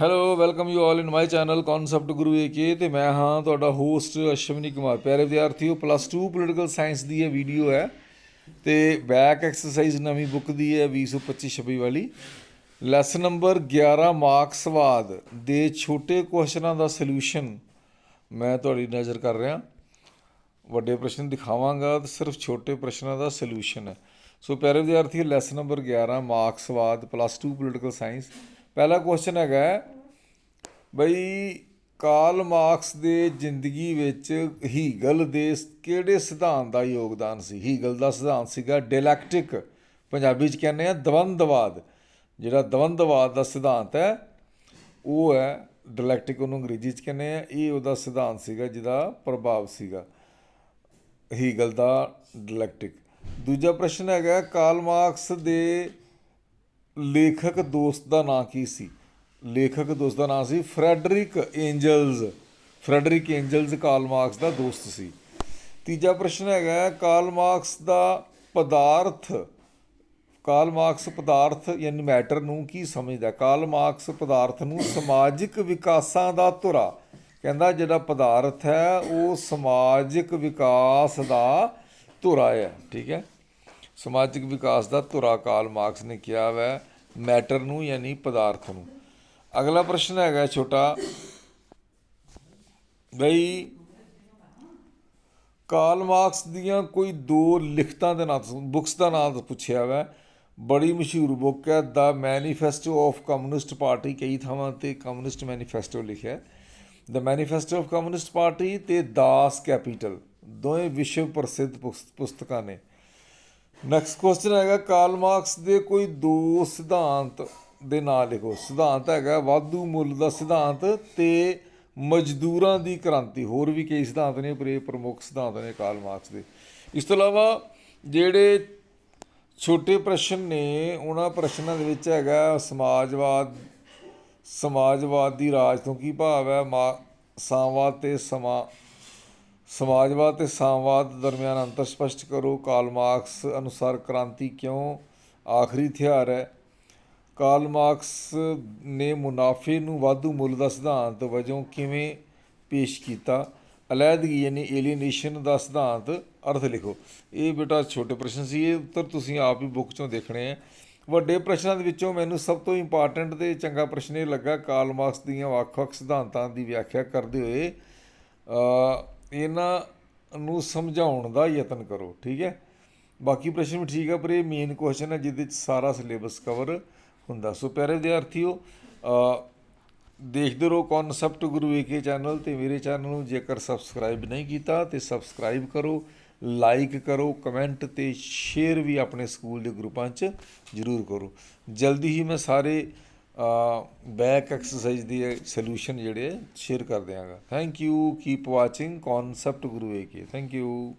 Hello welcome you all in my channel concept guru AK ਤੇ ਮੈਂ ਹਾਂ ਤੁਹਾਡਾ ਹੋਸਟ ਅਸ਼ਵਨੀ ਕੁਮਾਰ। ਪਿਆਰੇ ਵਿਦਿਆਰਥੀਓ ਪਲੱਸ 2 ਪੋਲੀਟੀਕਲ ਸਾਇੰਸ ਦੀ ਇਹ ਵੀਡੀਓ ਹੈ ਤੇ ਬੈਕ ਐਕਸਰਸਾਈਜ਼ ਨਵੀਂ ਬੁੱਕ ਦੀ ਹੈ 2025 26 ਵਾਲੀ। ਲੈਸਨ ਨੰਬਰ 11 ਮਾਰਕਸਵਾਦ ਦੇ ਛੋਟੇ ਕੁਐਸਚਨਾਂ ਦਾ ਸੋਲੂਸ਼ਨ ਮੈਂ ਤੁਹਾਡੀ ਨਜ਼ਰ ਕਰ ਰਿਹਾ। ਵੱਡੇ ਪ੍ਰਸ਼ਨ ਦਿਖਾਵਾਂਗਾ ਤੇ ਸਿਰਫ ਛੋਟੇ ਪ੍ਰਸ਼ਨਾਂ ਦਾ ਸੋਲੂਸ਼ਨ ਹੈ। ਸੋ ਪਿਆਰੇ ਵਿਦਿਆਰਥੀ ਲੈਸਨ ਨੰਬਰ 11 ਮਾਰਕਸਵਾਦ ਪਲੱਸ 2 ਪੋਲੀਟੀਕਲ ਸਾਇੰਸ ਪਹਿਲਾ ਕੁਐਸਚਨ ਹੈਗਾ ਬਈ ਕਾਰਲ ਮਾਰਕਸ ਦੇ ਜ਼ਿੰਦਗੀ ਵਿੱਚ ਹੀਗਲ ਦੇ ਕਿਹੜੇ ਸਿਧਾਂਤ ਦਾ ਯੋਗਦਾਨ ਸੀ? ਹੀਗਲ ਦਾ ਸਿਧਾਂਤ ਸੀਗਾ ਡਾਇਲੈਕਟਿਕ ਪੰਜਾਬੀ ਚ ਕਹਿੰਦੇ ਆ ਦਵੰਦਵਾਦ। ਜਿਹੜਾ ਦਵੰਦਵਾਦ ਦਾ ਸਿਧਾਂਤ ਹੈ, ਉਹ ਹੈ ਡਾਇਲੈਕਟਿਕ ਉਹਨੂੰ ਅੰਗਰੇਜ਼ੀ ਚ ਕਹਿੰਦੇ ਆ, ਇਹ ਉਹਦਾ ਸਿਧਾਂਤ ਸੀਗਾ ਜਿਹਦਾ ਪ੍ਰਭਾਵ ਸੀਗਾ। ਹੀਗਲ ਦਾ ਡਾਇਲੈਕਟਿਕ ਦੂਜਾ ਪ੍ਰਸ਼ਨ ਹੈਗਾ, ਕਾਰਲ ਮਾਰਕਸ ਦੇ ਲੇਖਕ ਦੋਸਤ ਦਾ ਨਾਂ ਕੀ ਸੀ? ਲੇਖਕ ਦੋਸਤ ਦਾ ਨਾਂ ਸੀ Friedrich Engels Friedrich Engels Karl Marx ਦਾ ਦੋਸਤ ਸੀ। ਤੀਜਾ ਪ੍ਰਸ਼ਨ ਹੈਗਾ, ਕਾਰਲ ਮਾਰਕਸ ਦਾ ਪਦਾਰਥ, ਕਾਰਲ ਮਾਰਕਸ ਪਦਾਰਥ ਯਾਨੀ ਮੈਟਰ ਨੂੰ ਕੀ ਸਮਝਦਾ? ਕਾਰਲ ਮਾਰਕਸ ਪਦਾਰਥ ਨੂੰ ਸਮਾਜਿਕ ਵਿਕਾਸਾਂ ਦਾ ਧੁਰਾ। ਕਹਿੰਦਾ, ਜਿਹੜਾ ਪਦਾਰਥ ਹੈ, ਉਹ ਸਮਾਜਿਕ ਵਿਕਾਸ ਦਾ ਧੁਰਾ ਹੈ। ਠੀਕ ਹੈ? ਸਮਾਜਿਕ ਵਿਕਾਸ ਦਾ ਧੁਰਾ ਕਾਲ ਮਾਰਕਸ ਨੇ ਕਿਹਾ ਵੈ, ਮੈਟਰ ਨੂੰ ਯਾਨੀ ਪਦਾਰਥ ਨੂੰ। ਅਗਲਾ ਪ੍ਰਸ਼ਨ ਹੈਗਾ ਛੋਟਾ, ਬਈ ਕਾਲ ਮਾਰਕਸ ਦੀਆਂ ਕੋਈ ਦੋ ਲਿਖਤਾਂ ਦੇ ਨਾਂ ਬੁੱਕਸ ਦਾ ਨਾਮ ਪੁੱਛਿਆ ਵੈ। ਬੜੀ ਮਸ਼ਹੂਰ ਬੁੱਕ ਹੈ, ਦਾ ਮੈਨੀਫੈਸਟੋ ਆਫ ਕਮਿਊਨਿਸਟ ਪਾਰਟੀ, ਕਈ ਥਾਵਾਂ ਤੇ ਕਮਿਊਨਿਸਟ ਮੈਨੀਫੈਸਟੋ ਲਿਖਿਆ ਦਾ ਮੈਨੀਫੈਸਟੋ ਆਫ ਕਮਿਊਨਿਸਟ ਪਾਰਟੀ ਤੇ ਦਾਸ ਕੈਪੀਟਲ, ਦੋਵੇਂ ਵਿਸ਼ਵ ਪ੍ਰਸਿੱਧ ਪੁਸ- ਪੁਸਤਕਾਂ ਨੇ। ਨੈਕਸਟ ਕੁਐਸਚਨ ਹੈਗਾ ਕਾਰਲ ਮਾਰਕਸ ਦੇ ਕੋਈ ਦੋ ਸਿਧਾਂਤ ਦੇ ਨਾਂ ਲਿਖੋ। ਸਿਧਾਂਤ ਹੈਗਾ ਵਾਧੂ ਮੁੱਲ ਦਾ ਸਿਧਾਂਤ ਤੇ ਮਜ਼ਦੂਰਾਂ ਦੀ ਕ੍ਰਾਂਤੀ। ਹੋਰ ਵੀ ਕਈ ਸਿਧਾਂਤ ਨੇ, ਪਰ ਇਹ ਪ੍ਰਮੁੱਖ ਸਿਧਾਂਤ ਨੇ ਕਾਰਲ ਮਾਰਕਸ ਦੇ। ਇਸ ਤੋਂ ਇਲਾਵਾ ਜਿਹੜੇ ਛੋਟੇ ਪ੍ਰਸ਼ਨ ਨੇ, ਉਹਨਾਂ ਪ੍ਰਸ਼ਨਾਂ ਦੇ ਵਿੱਚ ਹੈਗਾ ਸਮਾਜਵਾਦ ਸਮਾਜਵਾਦ ਦੀ ਰਾਜ ਤੋਂ ਕੀ ਭਾਵ ਹੈ? ਮਾ ਸਾਮਵਾਦ ਤੇ ਸਮਾ ਸਮਾਜਵਾਦ ਤੇ ਸਾਮਵਾਦ ਦਰਮਿਆਨ ਅੰਤਰ ਸਪਸ਼ਟ ਕਰੋ। ਕਾਰਲ ਮਾਰਕਸ ਅਨੁਸਾਰ ਕ੍ਰਾਂਤੀ ਕਿਉਂ ਆਖਰੀ ਹਥਿਆਰ ਹੈ? ਕਾਰਲ ਮਾਰਕਸ ਨੇ ਮੁਨਾਫੇ ਨੂੰ ਵਾਧੂ ਮੁੱਲ ਦਾ ਸਿਧਾਂਤ ਵਜੋਂ ਕਿਵੇਂ ਪੇਸ਼ ਕੀਤਾ? ਅਲੈਦਗੀ ਯਾਨੀ ਏਲੀਨੇਸ਼ਨ ਦਾ ਸਿਧਾਂਤ ਅਰਥ ਲਿਖੋ। ਇਹ ਬੇਟਾ ਛੋਟੇ ਪ੍ਰਸ਼ਨ ਸੀ ਇਹ ਉੱਤਰ ਤੁਸੀਂ ਆਪ ਹੀ ਬੁੱਕ ਚੋਂ ਦੇਖਣੇ ਆ। ਵੱਡੇ ਪ੍ਰਸ਼ਨਾਂ ਦੇ ਵਿੱਚੋਂ ਮੈਨੂੰ ਸਭ ਤੋਂ ਇੰਪੋਰਟੈਂਟ ਤੇ ਚੰਗਾ ਪ੍ਰਸ਼ਨ ਇਹ ਲੱਗਾ। ਕਾਰਲ ਮਾਰਕਸ ਦੀਆਂ ਵੱਖ-ਵੱਖ ਸਿਧਾਂਤਾਂ ਦੀ ਵਿਆਖਿਆ ਕਰਦੇ ਹੋਏ ਅ, ਇਹਨਾਂ ਨੂੰ ਸਮਝਾਉਣ ਦਾ ਯਤਨ ਕਰੋ ਠੀਕ ਹੈ? ਬਾਕੀ ਪ੍ਰਸ਼ਨ ਵੀ ਠੀਕ ਆ ਪਰ ਇਹ ਮੇਨ ਕੁਐਸਚਨ ਹੈ ਜਿਹਦੇ ਵਿੱਚ ਸਾਰਾ ਸਿਲੇਬਸ ਕਵਰ ਹੁੰਦਾ। ਸੋ ਪਿਆਰੇ ਵਿਦਿਆਰਥੀਓ ਅ, ਦੇਖਦੇ ਰਹੋ ਕਨਸੈਪਟ ਗੁਰੂ ਏਕੇ ਚੈਨਲ ਤੇ ਮੇਰੇ ਚੈਨਲ ਨੂੰ ਜੇਕਰ ਸਬਸਕ੍ਰਾਈਬ ਨਹੀਂ ਕੀਤਾ ਤੇ ਸਬਸਕ੍ਰਾਈਬ ਕਰੋ ਲਾਈਕ ਕਰੋ ਕਮੈਂਟ ਤੇ ਸ਼ੇਅਰ ਵੀ ਆਪਣੇ ਸਕੂਲ ਦੇ ਗਰੁੱਪਾਂ 'ਚ ਜ਼ਰੂਰ ਕਰੋ। ਜਲਦੀ ਹੀ ਮੈਂ ਸਾਰੇ ਬੈਕ ਐਕਸਰਸਾਈਜ਼ ਦੀ ਸੋਲੂਸ਼ਨ ਜਿਹੜੇ ਸ਼ੇਅਰ ਕਰ ਦਿਆਂਗਾ thank you keep watching concept Guru A K thank you